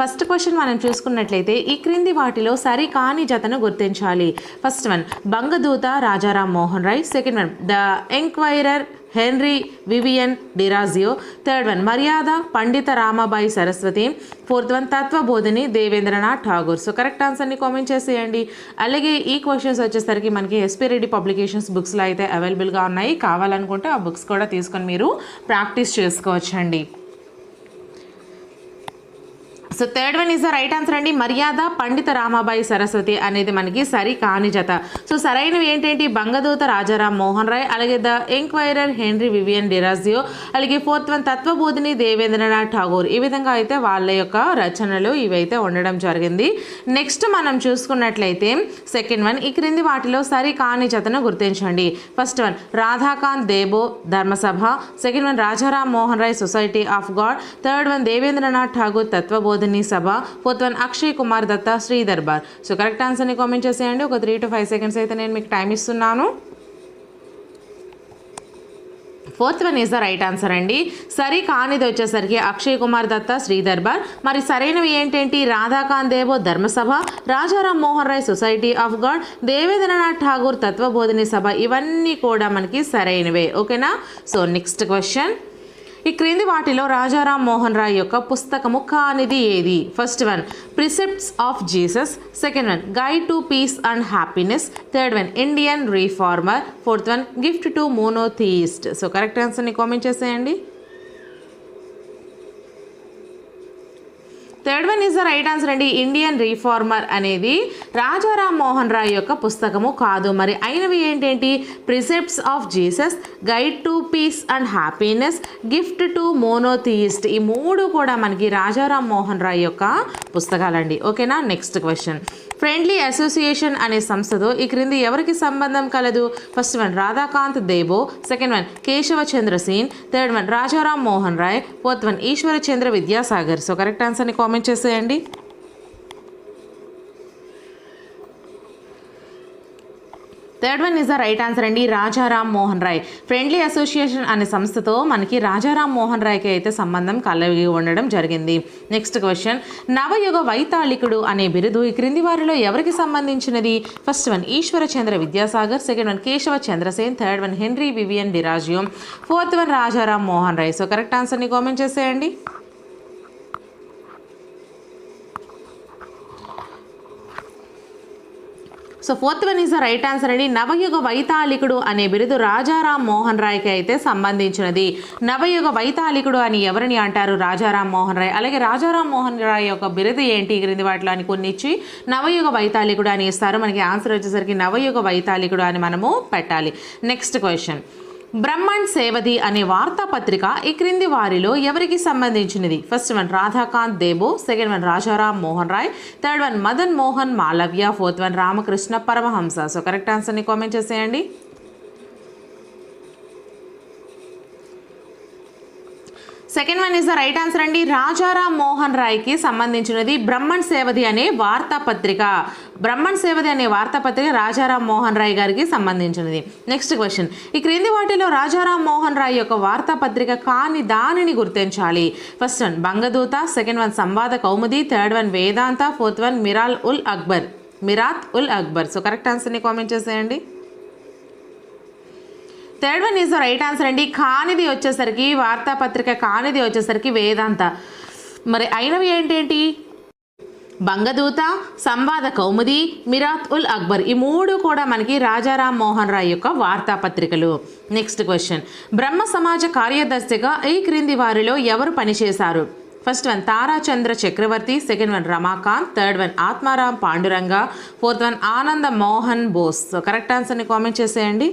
First question మనం చూసుకున్నట్లయితే ఈ క్రింది వాటిలో సరి కాని జతను గుర్తించాలి. First one Bangaduta Rajaram Mohan Roy. Second one the enquirer Henry Vivian Derozio third one Maryada Pandita Ramabai Saraswati. Fourth one Tattvabodhini Debendranath Tagore. So correct ఆన్సర్ని కామెంట్ చేసేయండి. అలాగే ఈ క్వశ్చన్స్ వచ్చేసరికి మనకి ఎస్పీ రెడ్డి పబ్లికేషన్స్ బుక్స్లో అయితే అవైలబుల్గా ఉన్నాయి. కావాలనుకుంటే ఆ బుక్స్ కూడా తీసుకొని మీరు ప్రాక్టీస్ చేసుకోవచ్చండి. So third one is the right answer అండి. మర్యాద పండిత రామాబాయి సరస్వతి అనేది మనకి సరి కాని జత. సో సరైనవి ఏంటంటే? బంగదూత రాజారాం మోహన్ రాయ్ అలాగే the Enquirer Henry Vivian Derozio అలాగే ఫోర్త్ వన్ తత్వబోధిని దేవేంద్రనాథ్ ఠాగూర్. ఈ విధంగా అయితే వాళ్ళ యొక్క రచనలు ఇవైతే ఉండడం జరిగింది. నెక్స్ట్ మనం చూసుకున్నట్లయితే సెకండ్ వన్ ఈ క్రింది వాటిలో సరి కాని జతను గుర్తించండి. First one Radhakant Deb Dharmasabha. Second one Rajaram Mohan Roy society of god third one Debendranath Tagore Tattvabodhini Sabha. Fourth one Akshay Kumar Datta Shri Darbar so correct ఆన్సర్ని కామెంట్ చేసేయండి. ఒక త్రీ టు ఫైవ్ సెకండ్స్ అయితే నేను మీకు time ఇస్తున్నాను. Fourth one is the right answer అండి. సరి కానిది వచ్చేసరికి అక్షయ్ కుమార్ దత్తా శ్రీదర్బార్ మరి సరైనవి ఏంటంటి? Radhakant Deb Dharmasabha Rajaram Mohan Roy society of god Debendranath Tagore Tattvabodhini Sabha. ఇవన్నీ కూడా మనకి సరైనవే. ఓకేనా? So next question. ఈ క్రింది వాటిలో రాజారాం మోహన్ రాయ్ యొక్క పుస్తకము కానిది ఏది? First one precepts of Jesus second one guide to peace and happiness third one Indian reformer fourth one gift to monotheist so correct ఆన్సర్ని కామెంట్ చేసేయండి. Third one is the right answer అండి. ఇండియన్ రీఫార్మర్ అనేది రాజారాం మోహన్ రాయ్ యొక్క పుస్తకము కాదు. మరి అయినవి ఏంటేంటి? Precepts of Jesus guide to peace and happiness gift to monotheist ఈ మూడు కూడా మనకి రాజారాం మోహన్ రాయ్ యొక్క పుస్తకాలండి. ఓకేనా నెక్స్ట్ క్వశ్చన్ ఫ్రెండ్లీ అసోసియేషన్ అనే సంస్థతో ఈ క్రింది ఎవరికి సంబంధం కలదు? First one Radhakant Deb second one Keshav Chandrasen third one Rajaram Mohan Roy fourth one Ishwar Chandra Vidyasagar. So correct ఆన్సర్ని కామెంట్ చేసేయండి. Third one is the right answer అండి రాజారాం మోహన్ రాయ్. ఫ్రెండ్లీ అసోసియేషన్ అనే సంస్థతో మనకి రాజారాం మోహన్ రాయ్కి అయితే సంబంధం కలిగి ఉండడం జరిగింది. నెక్స్ట్ క్వశ్చన్ నవయుగ వైతాళికుడు అనే బిరుదు ఈ క్రింది వారిలో ఎవరికి సంబంధించినది? First one Ishwar Chandra Vidyasagar. Second one Keshav Chandrasen. Third one Henry Vivian Derozio. Fourth one Rajaram Mohan Roy. So correct ఆన్సర్ని కామెంట్ చేసేయండి. So fourth one is the right answer అండి నవయుగ వైతాళికుడు అనే బిరుదు రాజారాం మోహన్ రాయ్కి అయితే సంబంధించినది. నవయుగ వైతాళికుడు అని ఎవరిని అంటారు? రాజారాం మోహన్ రాయ్. అలాగే రాజారాం మోహన్ రాయ్ యొక్క బిరుదు ఏంటి? క్రింది వాటిలో అని కొన్ని ఇచ్చి నవయుగ వైతాళికుడు అని ఇస్తారు. మనకి ఆన్సర్ వచ్చేసరికి నవయుగ వైతాళికుడు అని మనము పెట్టాలి. Next question. బ్రహ్మాండ్ సేవది అనే వార్తాపత్రిక ఈ క్రింది వారిలో ఎవరికి సంబంధించినది? First one Radhakant Deb second one Rajaram Mohan Roy third one Madan Mohan Malaviya fourth one Ramakrishna Paramahansa. So correct ఆన్సర్ని కామెంట్ చేసేయండి. Second one is the right answer అండి. రాజారాం మోహన్ రాయ్కి సంబంధించినది బ్రహ్మణ్ సేవది అనే వార్తాపత్రిక. బ్రహ్మణ్ సేవది అనే వార్తాపత్రిక రాజారాం మోహన్ రాయ్ గారికి సంబంధించినది. నెక్స్ట్ క్వశ్చన్ ఈ క్రింది వాటిలో రాజారాం మోహన్ రాయ్ యొక్క వార్తాపత్రిక కాని దానిని గుర్తించాలి. First one Bangaduta second one Sambad Kaumudi third one Vedanta fourth one Mirat ul Akbar. Mirat ul Akbar. So correct ఆన్సర్ని కామెంట్ చేసేయండి. Third one is the right answer అండి. కానిది వచ్చేసరికి వార్తాపత్రిక కానిది వచ్చేసరికి వేదాంత. మరి అయినవి ఏంటేంటి బంగదూత సంవాద కౌముది మిరాత్ ఉల్ అక్బర్ ఈ మూడు కూడా మనకి రాజారాం మోహన్ రాయ్ యొక్క వార్తాపత్రికలు. నెక్స్ట్ క్వశ్చన్ బ్రహ్మ సమాజ కార్యదర్శిగా ఈ క్రింది వారిలో ఎవరు పనిచేశారు? First one Tarachand Chakravarti second one Ramakant third one Atmaram Panduranga fourth one Ananda Mohan Bose. Correct ఆన్సర్ని కామెంట్ చేసేయండి.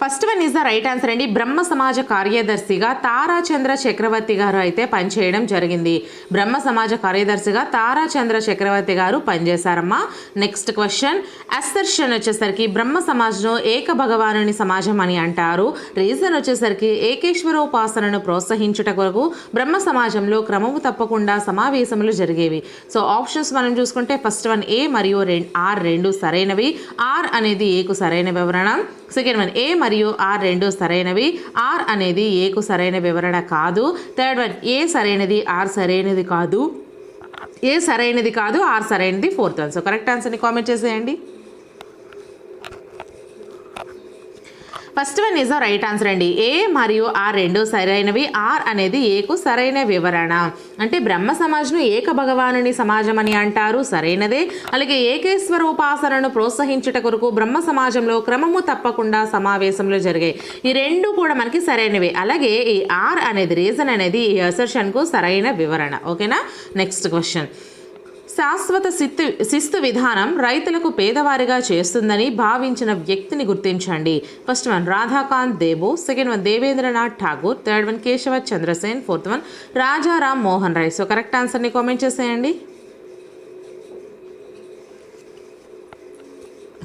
First one is the right answer అండి. బ్రహ్మ సమాజ కార్యదర్శిగా తారాచంద్ర చక్రవర్తి గారు అయితే పనిచేయడం జరిగింది. బ్రహ్మ సమాజ కార్యదర్శిగా తారాచంద్ర చక్రవర్తి గారు పనిచేశారమ్మా. నెక్స్ట్ క్వశ్చన్ అసర్షన్ వచ్చేసరికి బ్రహ్మ సమాజం ఏక భగవానుని సమాజం అని అంటారు. రీజన్ వచ్చేసరికి ఏకేశ్వరోపాసనను ప్రోత్సహించుట కొరకు బ్రహ్మ సమాజంలో క్రమము తప్పకుండా సమావేశములు జరిగేవి. సో ఆప్షన్స్ మనం చూసుకుంటే ఫస్ట్ వన్ ఏ మరియు రెం ఆర్ రెండు సరైనవి. ఆర్ అనేది ఏకు సరైన వివరణ. సెకండ్ వన్ ఏ మరియు మరియు ఆర్ రెండు సరైనవి. ఆర్ అనేది ఏకు సరైన వివరణ కాదు. థర్డ్ వన్ ఏ సరైనది ఆర్ సరైనది కాదు. ఏ సరైనది కాదు ఆర్ సరైనది. ఫోర్త్ ఆన్సర్ కరెక్ట్ ఆన్సర్ని కామెంట్ చేసేయండి. First one is right answer అండి. ఏ మరియు ఆర్ రెండు సరైనవి. ఆర్ అనేది ఏకు సరైన వివరణ. అంటే బ్రహ్మ సమాజ్ను ఏక భగవానుని సమాజం అని అంటారు. సరైనదే. అలాగే ఏకేశ్వర ఉపాసనను ప్రోత్సహించుట కొరకు బ్రహ్మ సమాజంలో క్రమము తప్పకుండా సమావేశంలో జరిగాయి. ఈ రెండు కూడా మనకి సరైనవి. అలాగే ఈ ఆర్ అనేది రీజన్ అనేది ఈ అసర్షన్కు సరైన వివరణ. ఓకేనా? నెక్స్ట్ క్వశ్చన్ శాశ్వత సిత్తు శిస్తు విధానం రైతులకు పేదవారిగా చేస్తుందని భావించిన వ్యక్తిని గుర్తించండి. First one Radhakant Deb second one Debendranath Tagore third one Keshav Chandrasen fourth one Rajaram Mohan Roy so correct ఆన్సర్ని కామెంట్ చేసేయండి.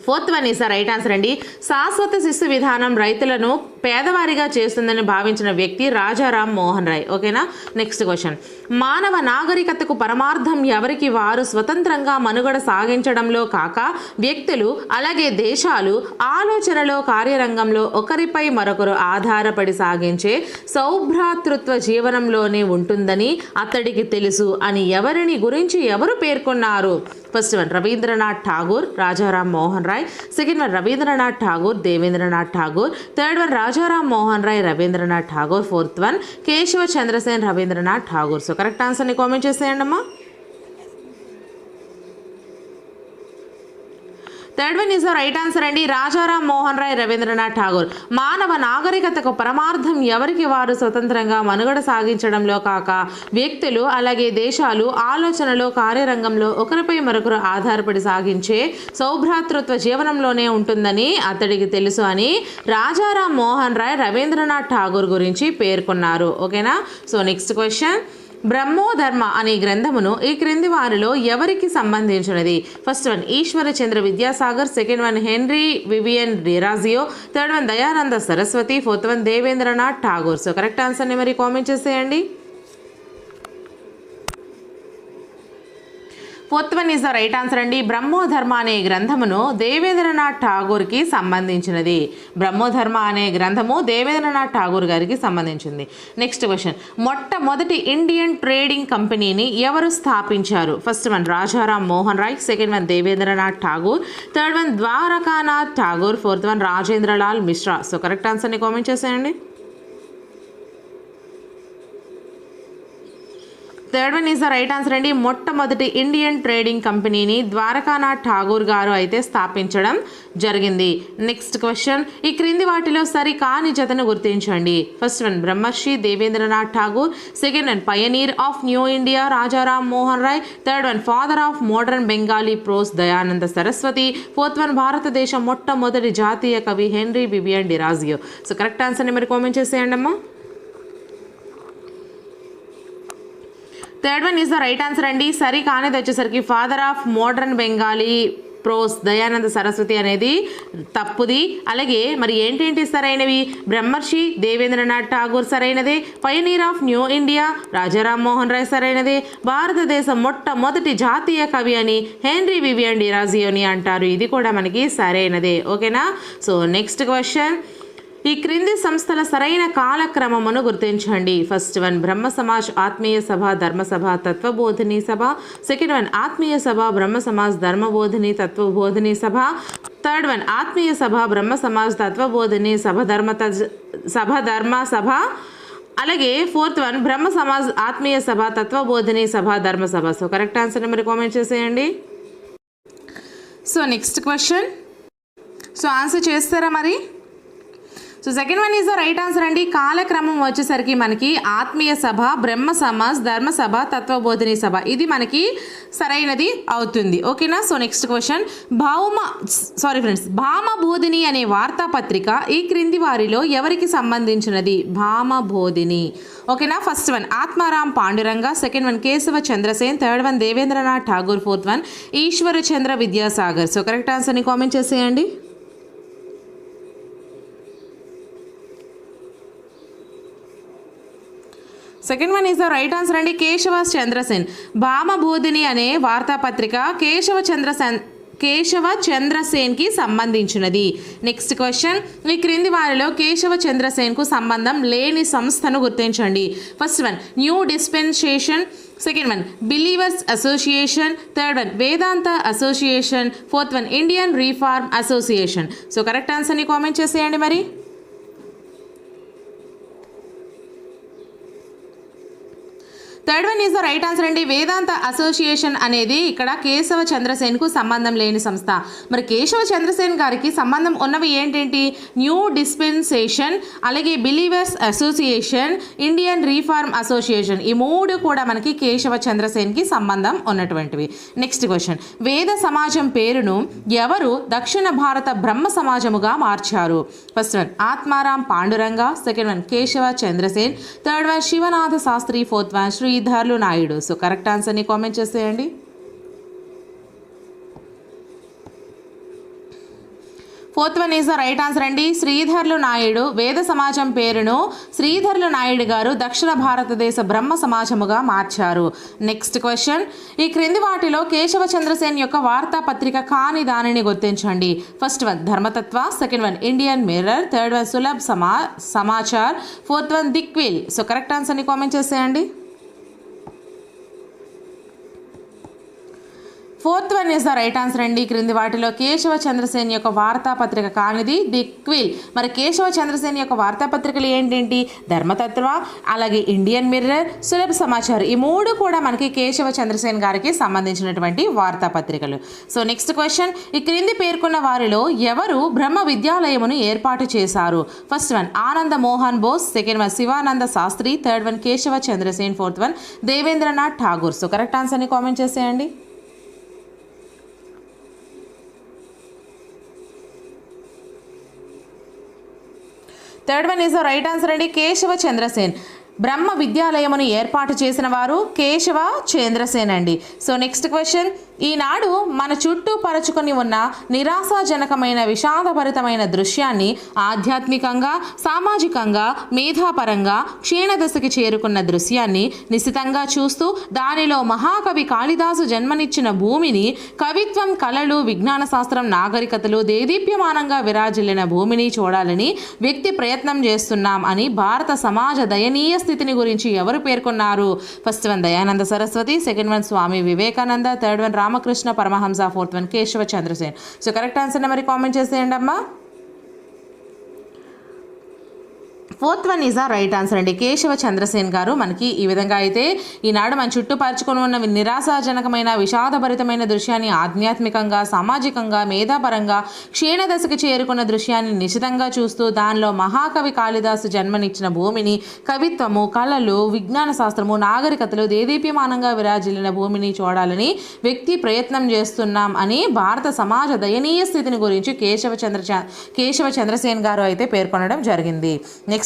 Fourth one is right answer అండి. శాశ్వత శిశు విధానం రైతులను పేదవారిగా చేస్తుందని భావించిన వ్యక్తి రాజారాం మోహన్ రాయ్. ఓకేనా? Next question. మానవ నాగరికతకు పరమార్థం ఎవరికి వారు స్వతంత్రంగా మనుగడ సాగించడంలో కాక వ్యక్తులు అలాగే దేశాలు ఆలోచనలో కార్యరంగంలో ఒకరిపై మరొకరు ఆధారపడి సాగించే సౌభ్రాతృత్వ జీవనంలోనే ఉంటుందని అతడికి తెలుసు అని ఎవరిని గురించి ఎవరు పేర్కొన్నారు? First one Rabindranath Tagore Rajaram Mohan Roy second one Rabindranath Tagore Debendranath Tagore third one Rajaram Mohan Roy Rabindranath Tagore fourth one Keshav Chandrasen Rabindranath Tagore. So correct ఆన్సర్ని కామెంట్ చేసేయండి అమ్మా third one is the right answer అండి. రాజారాం మోహన్ రాయ్ రవీంద్రనాథ్ ఠాగూర్. మానవ నాగరికతకు పరమార్థం ఎవరికి వారు స్వతంత్రంగా మనుగడ సాగించడంలో కాక వ్యక్తులు అలాగే దేశాలు ఆలోచనలో కార్యరంగంలో ఒకరిపై మరొకరు ఆధారపడి సాగించే సౌభ్రాతృత్వ జీవనంలోనే ఉంటుందని అతడికి తెలుసు అని రాజారాం మోహన్ రాయ్ రవీంద్రనాథ్ ఠాగూర్ గురించి పేర్కొన్నారు. ఓకేనా? సో నెక్స్ట్ క్వశ్చన్ బ్రహ్మోధర్మ అనే గ్రంథమును ఈ క్రింది వారిలో ఎవరికి సంబంధించినది? First one Ishwar Chandra Vidyasagar second one Henry Vivian Derozio third one Dayananda Saraswati fourth one Debendranath Tagore. So correct ఆన్సర్ని మరి కామెంట్ చేసేయండి. Fourth one is the right answer అండి. బ్రహ్మోధర్మ అనే గ్రంథమును దేవేంద్రనాథ్ ఠాగూర్కి సంబంధించినది. బ్రహ్మోధర్మ అనే గ్రంథము దేవేంద్రనాథ్ ఠాగూర్ గారికి సంబంధించింది. నెక్స్ట్ క్వశ్చన్ మొట్టమొదటి ఇండియన్ ట్రేడింగ్ కంపెనీని ఎవరు స్థాపించారు? First one Rajaram Mohan Roy. Second one Debendranath Tagore. Third one Dwarkanath Tagore. Fourth one Rajendralal Mishra. So correct ఆన్సర్ని కామెంట్ చేసేయండి. Third one is the right answer అండి. మొట్టమొదటి ఇండియన్ ట్రేడింగ్ కంపెనీని ద్వారకానాథ్ ఠాగూర్ గారు అయితే స్థాపించడం జరిగింది. Next question. ఈ క్రింది వాటిలో సరి కాని జతను గుర్తించండి. First one Brahmarshi Debendranath Tagore second one pioneer of new India Rajaram Mohan Roy third one father of modern Bengali prose Dayananda Saraswati fourth one భారతదేశం మొట్టమొదటి జాతీయ కవి Henry Vivian Derozio. So correct ఆన్సర్ని మరి కామెంట్ చేసేయండి అమ్మా third one is the right answer అండి. సరి కానిది వచ్చేసరికి father of modern Bengali prose Dayananda Saraswati అనేది తప్పుది. అలాగే మరి ఏంటేంటి సరైనవి? బ్రహ్మర్షి దేవేంద్రనాథ్ ఠాగూర్ సరైనదే. Pioneer of new India Rajaram Mohan Roy సరైనదే. భారతదేశం మొట్టమొదటి జాతీయ కవి అని హెన్రీ వివియన్ డిరాజియోని అంటారు. ఇది కూడా మనకి సరైనదే. ఓకేనా? So next question. ఈ క్రింది సంస్థల సరైన కాలక్రమమును గుర్తించండి. ఫస్ట్ వన్ బ్రహ్మ సమాజ్ ఆత్మీయ సభ ధర్మ సభ తత్వబోధిని సభ. సెకండ్ వన్ ఆత్మీయ సభ బ్రహ్మ సమాజ్ ధర్మబోధిని తత్వబోధిని సభ. థర్డ్ వన్ ఆత్మీయ సభ బ్రహ్మ సమాజ్ తత్వబోధిని సభ ధర్మ తజ్- సభ ధర్మ సభ. అలాగే ఫోర్త్ వన్ బ్రహ్మ సమాజ్ ఆత్మీయ సభ తత్వబోధిని సభ ధర్మ సభ. సో కరెక్ట్ ఆన్సర్ని మీరు కామెంట్ చేసేయండి. So next question. So answer చేస్తారా మరి? So second one is the right answer అండి. కాలక్రమం వచ్చేసరికి మనకి ఆత్మీయ సభ బ్రహ్మ సమాజ్ ధర్మ సభ తత్వబోధిని సభ. ఇది మనకి సరైనది అవుతుంది. ఓకేనా సో నెక్స్ట్ క్వశ్చన్ భౌమ సారీ ఫ్రెండ్స్ భామబోధిని అనే వార్తాపత్రిక ఈ క్రింది వారిలో ఎవరికి సంబంధించినది? భామబోధిని. ఓకేనా first one Atmaram Pandurang. Second one Keshav Chandrasen. Third one Debendranath Tagore. Fourth one Ishwar Chandra Vidyasagar. So correct ఆన్సర్ని కామెంట్ చేసేయండి. Second one is the right answer అండి. కేశవ చంద్రసేన్. భామబోధిని అనే వార్తాపత్రిక కేశవ చంద్రసేన్ కేశవ చంద్రసేన్కి సంబంధించినది. నెక్స్ట్ క్వశ్చన్ ఈ క్రింది వారిలో కేశవ చంద్రసేన్కు సంబంధం లేని సంస్థను గుర్తించండి. First one new dispensation second one believers association third one Vedanta association fourth one Indian reform association so correct ఆన్సర్ని కామెంట్ చేసేయండి మరి. Third one is the right answer అండి. వేదాంత అసోసియేషన్ అనేది ఇక్కడ కేశవ చంద్రసేన్కు సంబంధం లేని సంస్థ. మరి కేశవ చంద్రసేన్ గారికి సంబంధం ఉన్నవి ఏంటేంటి? న్యూ డిస్పెన్సేషన్ అలాగే believers association Indian reform association ఈ మూడు కూడా మనకి కేశవ చంద్రసేన్కి సంబంధం ఉన్నటువంటివి. నెక్స్ట్ క్వశ్చన్ వేద సమాజం పేరును ఎవరు దక్షిణ భారత బ్రహ్మ సమాజముగా మార్చారు? First one Atmaram Pandurang second one Keshav Chandrasen third one Shivanath Shastri fourth one Sridharlu Naidu so correct ఆన్సర్ని కామెంట్ చేసేయండి. Fourth one is the right answer అండి. శ్రీధర్లు నాయుడు వేద సమాజం పేరును శ్రీధర్లు నాయుడు గారు దక్షిణ భారతదేశ బ్రహ్మ సమాజముగా మార్చారు. Next question. ఈ క్రింది వాటిలో కేశవ చంద్రసేన్ యొక్క వార్తాపత్రిక కాని దానిని గుర్తించండి. First one Dharmatattva. Second one Indian mirror. Third one Sulabh సమా సమాచార్. ఫోర్త్ వన్ దిక్విల్. సో కరెక్ట్ ఆన్సర్ని కామెంట్ చేసేయండి. Fourth one is the right answer అండి. క్రింది వాటిలో కేశవ చంద్రసేన్ యొక్క వార్తాపత్రిక కానిది ది క్విల్. మరి కేశవ చంద్రసేన్ యొక్క వార్తాపత్రికలు ఏంటేంటి? ధర్మతత్వ అలాగే ఇండియన్ మిర్రర్ సులభ సమాచారం. ఈ మూడు కూడా మనకి కేశవ చంద్రసేన్ గారికి సంబంధించినటువంటి వార్తాపత్రికలు. So next question. ఈ క్రింది పేర్కొన్న వారిలో ఎవరు బ్రహ్మ విద్యాలయమును ఏర్పాటు చేశారు? First one Ananda Mohan Bose second one Shivananda Shastri third one Keshav Chandrasen fourth one Debendranath Tagore. So correct ఆన్సర్ని కామెంట్ చేసేయండి. Third one is the right answer అండి. కేశవ చంద్రసేన్. బ్రహ్మ విద్యాలయమును ఏర్పాటు చేసిన వారు కేశవ చంద్రసేన్ అండి. సో నెక్స్ట్ క్వశ్చన్ ఈనాడు మన చుట్టూ పరచుకొని ఉన్న నిరాశాజనకమైన విషాదభరితమైన దృశ్యాన్ని ఆధ్యాత్మికంగా సామాజికంగా మేధాపరంగా క్షీణదశకి చేరుకున్న దృశ్యాన్ని నిశితంగా చూస్తూ దానిలో మహాకవి కాళిదాసు జన్మనిచ్చిన భూమిని కవిత్వం కళలు విజ్ఞాన శాస్త్రం నాగరికతలు దేదీప్యమానంగా విరాజిల్లిన భూమిని చూడాలని వ్యక్తి ప్రయత్నం చేస్తున్నాం అని భారత సమాజ దయనీయ స్థితిని గురించి ఎవరు పేర్కొన్నారు? First one Dayananda Saraswati second one Swami Vivekananda third one Ramakrishna Paramahamsa fourth one Keshav Chandrasen. So correct answer మరి కామెంట్ చేసేయండి అమ్మా. Fourth one is a right answer అండి. కేశవ చంద్రసేన్ గారు మనకి ఈ విధంగా అయితే ఈనాడు మన చుట్టూ పరుచుకొని ఉన్న నిరాశాజనకమైన విషాదభరితమైన దృశ్యాన్ని ఆధ్యాత్మికంగా సామాజికంగా మేధాపరంగా క్షీణదశకు చేరుకున్న దృశ్యాన్ని నిశితంగా చూస్తూ దానిలో మహాకవి కాళిదాసు జన్మనిచ్చిన భూమిని కవిత్వము కళలు విజ్ఞాన శాస్త్రము నాగరికతలు దేదీప్యమానంగా విరాజిల్లిన భూమిని చూడాలని వ్యక్తి ప్రయత్నం చేస్తున్నాం అని భారత సమాజ దయనీయ స్థితిని గురించి కేశవ చంద్ర కేశవ చంద్రసేన్ గారు అయితే పేర్కొనడం జరిగింది. నెక్స్ట్